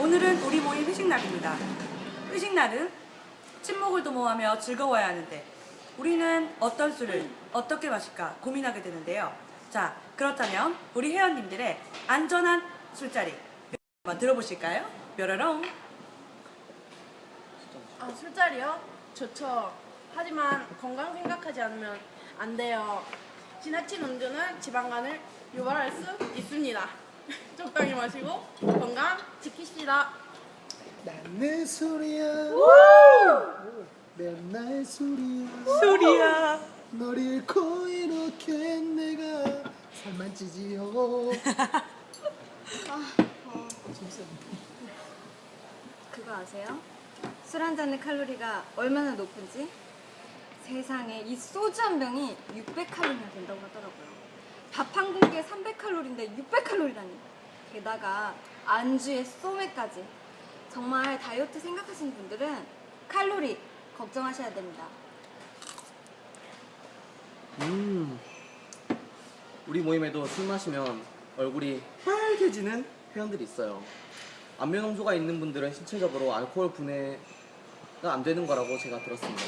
오늘은 우리 모임 회식날입니다. 회식날은 친목을 도모하며 즐거워야 하는데 우리는 어떤 술을 어떻게 마실까 고민하게 되는데요. 자, 그렇다면 우리 회원님들의 안전한 술자리 한번 들어보실까요? 뾰로롱. 아, 술자리요? 좋죠. 하지만 건강 생각하지 않으면 안 돼요. 지나친 운전은 지방간을 유발할 수 있습니다. 적당히 마시고 건강 지키 시다. 난내 술이야 맨날 술이야 술이야. 널 잃고 이렇게 내가 살만 찌지요 그거 아세요? 술 한 잔의 칼로리가 얼마나 높은지? 세상에 이 소주 한 병이 600칼로리나 된다고 하더라고요. 밥 한 공기에 300칼로리인데 600칼로리라니. 게다가 안주에 소매까지. 정말 다이어트 생각하시는 분들은 칼로리 걱정하셔야 됩니다. 음, 우리 모임에도 술 마시면 얼굴이 빨개지는 회원들이 있어요. 안면홍소가 있는 분들은 신체적으로 알코올 분해가 안 되는 거라고 제가 들었습니다.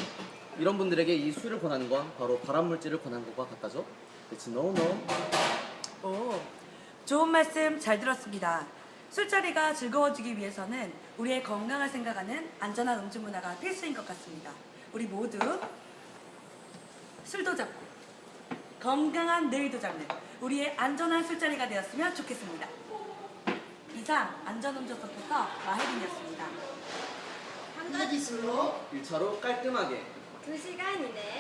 이런 분들에게 이 술을 권하는 건 바로 발암물질을 권하는 것과 같다죠? 그치, no, no. 오, 좋은 말씀 잘 들었습니다. 술자리가 즐거워지기 위해서는 우리의 건강을 생각하는 안전한 음주 문화가 필수인 것 같습니다. 우리 모두 술도 잡고 건강한 내일도 잡는 우리의 안전한 술자리가 되었으면 좋겠습니다. 이상 안전음주 서포터 마혜린이었습니다. 한 가지 술로 1차로 깔끔하게. 두 시간 이내에